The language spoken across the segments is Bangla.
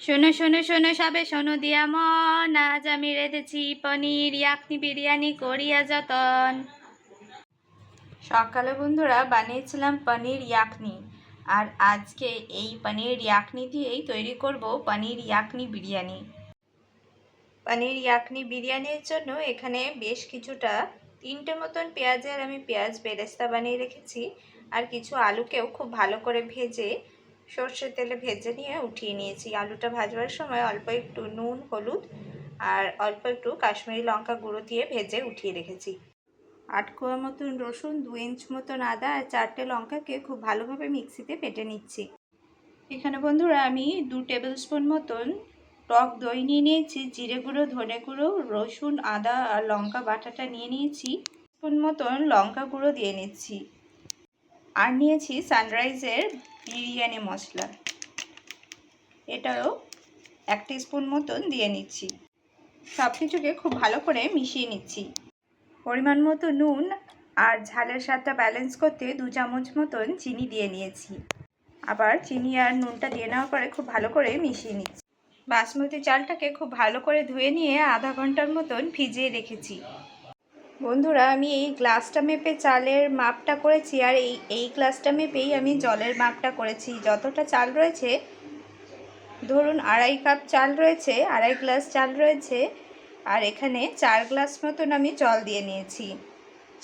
শোনো শোনো শোনো, সবে, শোনো দিয়া মন। আজ আমি রেঁধেছি পনির, ইয়াকনি বিরিয়ানি করিয়া যতন। সকালে বন্ধুরা বানিয়েছিলাম পনির ইয়াকনি। আর আজকে এই পনির ইয়াকনি দিয়েই তৈরি করব পনির ইয়াকনি বিরিয়ানি। পনির ইয়াকনি বিরিয়ানির জন্য এখানে বেশ কিছুটা, তিনটে মতন পেঁয়াজের আমি পেঁয়াজ বেরেস্তা বানিয়ে রেখেছি। আর কিছু আলুকেও খুব ভালো করে ভেজে সর্ষের তেলে ভেজে নিয়ে উঠিয়ে নিয়েছি। আলুটা ভাজবার সময় অল্প একটু নুন, হলুদ আর অল্প একটু কাশ্মীরি লঙ্কা গুঁড়ো দিয়ে ভেজে উঠিয়ে রেখেছি। আট কোয়া মতন রসুন, দু ইঞ্চ মতন আদা আর চারটে লঙ্কাকে খুব ভালোভাবে মিক্সিতে পেটে নিচ্ছি। এখানে বন্ধুরা আমি দু টেবিল স্পুন মতন টক দই নিয়ে নিয়েছি, জিরে গুঁড়ো, ধনে গুঁড়ো, রসুন, আদা আর লঙ্কা বাটাটা নিয়ে নিয়েছি, স্পুন মতন লঙ্কা গুঁড়ো দিয়ে নিচ্ছি। আর নিয়েছি সানরাইজের বিরিয়ানি মশলা। এটাও এক স্পুন মতন দিয়ে নিচ্ছি। সব কিছুকে খুব ভালো করে মিশিয়ে নিচ্ছি। পরিমাণ মতো নুন আর ঝালের স্বাদটা ব্যালেন্স করতে দু চামচ মতন চিনি দিয়ে নিয়েছি। আবার চিনি আর নুনটা দিয়ে নেওয়ার পরে খুব ভালো করে মিশিয়ে নিচ্ছি। বাসমতি চালটাকে খুব ভালো করে ধুয়ে নিয়ে আধা ঘণ্টার মতন ভিজিয়ে রেখেছি। বন্ধুরা, আমি এই গ্লাসটা মেপে চালের মাপটা করেছি আর এই এই গ্লাসটা মেপেই আমি জলের মাপটা করেছি। যতটা চাল রয়েছে, ধরুন আড়াই কাপ চাল রয়েছে, আড়াই গ্লাস চাল রয়েছে, আর এখানে চার গ্লাস মতন আমি জল দিয়ে নিয়েছি।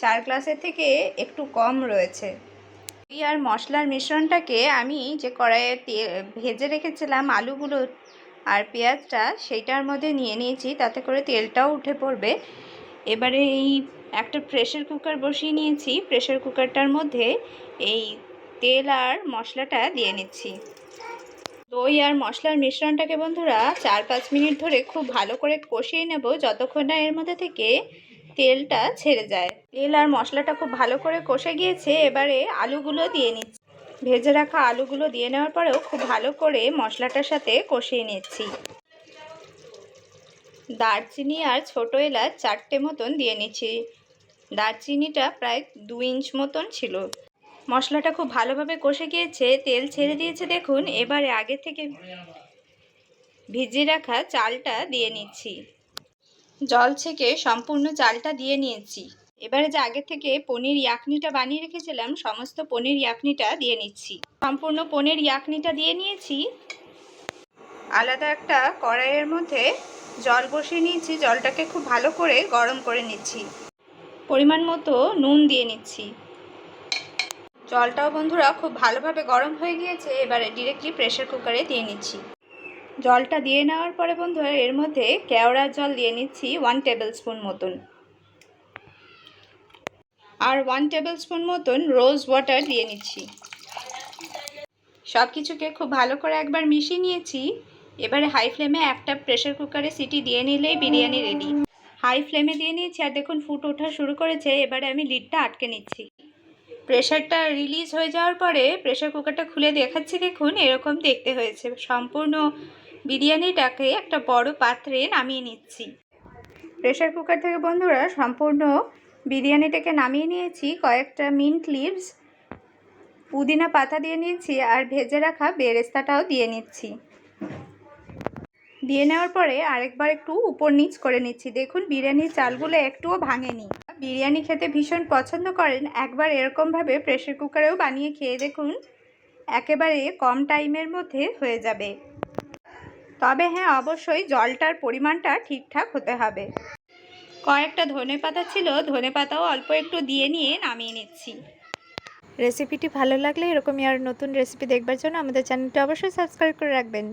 চার গ্লাসের থেকে একটু কম রয়েছে। এই আর মশলার মিশ্রণটাকে আমি যে কড়াইয়ে ভেজে রেখেছিলাম আলুগুলো আর পেঁয়াজটা, সেইটার মধ্যে নিয়ে নিয়েছি, তাতে করে তেলটাও উঠে পড়বে। এবারে এই একটা প্রেশার কুকার বসিয়ে নিয়েছি। প্রেশার কুকারটার মধ্যে এই তেল আর মশলাটা দিয়ে নিচ্ছি। দই আর মশলার মিশ্রণটাকে বন্ধুরা চার পাঁচ মিনিট ধরে খুব ভালো করে কষিয়ে নেব যতক্ষণ না এর মধ্যে থেকে তেলটা ছেড়ে যায়। তেল আর মশলাটা খুব ভালো করে কষে গিয়েছে, এবারে আলুগুলো দিয়ে নিচ্ছি। ভেজে রাখা আলুগুলো দিয়ে নেওয়ার পরেও খুব ভালো করে মশলাটার সাথে কষিয়ে নিচ্ছি। দারচিনি আর ছোটো এলাচ চারটে মতন দিয়ে নিচ্ছি। দারচিনিটা প্রায় দু ইঞ্চ মতন ছিল। মশলাটা খুব ভালোভাবে কষে গিয়েছে, তেল ছেড়ে দিয়েছে দেখুন। এবারে আগে থেকে ভিজিয়ে রাখা চালটা দিয়ে নিচ্ছি। জল ছেঁকে সম্পূর্ণ চালটা দিয়ে নিয়েছি। এবারে যে আগে থেকে পনির ইয়াকনিটা বানিয়ে রেখেছিলাম, সমস্ত পনির ইয়াকনিটা দিয়ে নিচ্ছি। সম্পূর্ণ পনির ইয়াকনিটা দিয়ে নিয়েছি। আলাদা একটা কড়াইয়ের মধ্যে জল বসিয়ে নিয়েছি, জলটাকে খুব ভালো করে গরম করে নিচ্ছি। পরিমাণ মতো নুন দিয়ে নিচ্ছি। জলটাও বন্ধুরা খুব ভালোভাবে গরম হয়ে গিয়েছে, এবারে ডিরেক্টলি প্রেশার কুকারে দিয়ে নিচ্ছি। জলটা দিয়ে নেওয়ার পরে বন্ধুরা এর মধ্যে কেওড়ার জল দিয়ে নিচ্ছি ওয়ান টেবিল স্পুন মতন। আর ওয়ান টেবিল স্পুন মতন রোজ ওয়াটার দিয়ে নিচ্ছি। সব কিছুকে খুব ভালো করে একবার মিশিয়ে নিয়েছি। এবারে হাই ফ্লেমে একটা প্রেশার কুকারে সিটি দিয়ে নিলেই বিরিয়ানি রেডি হাই ফ্লেমে দিয়ে নিয়েছি আর দেখুন ফুট ওঠা শুরু করেছে, এবারে আমি লিডটা আটকে নিচ্ছি। প্রেশারটা রিলিজ হয়ে যাওয়ার পরে প্রেশার কুকারটা খুলে দেখাচ্ছি, দেখুন এরকম দেখতে হয়েছে। সম্পূর্ণ বিরিয়ানিটাকে একটা বড় পাত্রে নামিয়ে নিচ্ছি। প্রেশার কুকার থেকে বন্ধুরা, সম্পূর্ণ বিরিয়ানিটাকে নামিয়ে নিয়েছি, কয়েকটা মিন্ট লিভস পুদিনা পাতা দিয়ে নিয়েছি আর ভেজে রাখা বেরেস্তাটাও দিয়ে নিচ্ছি। দিয়ে নেওয়ার পরে আরেকবার একটু উপর নিচ করে নিচ্ছি। দেখুন, বিরিয়ানির চালগুলো একটুও ভাঙেনি। বিরিয়ানি খেতে ভীষণ পছন্দ করেন, একবার এরকমভাবে প্রেশার কুকারেও বানিয়ে খেয়ে দেখুন, একেবারে কম টাইমের মধ্যে হয়ে যাবে। তবে হ্যাঁ অবশ্যই জলটার পরিমাণটা ঠিকঠাক হতে হবে। কয়েকটা ধনে পাতা ছিল, ধনে পাতাও অল্প একটু দিয়ে নিয়ে নামিয়ে নিচ্ছি। রেসিপিটি ভালো লাগলে এরকমই আর নতুন রেসিপি দেখবার জন্য আমাদের চ্যানেলটি অবশ্যই সাবস্ক্রাইব করে রাখবেন।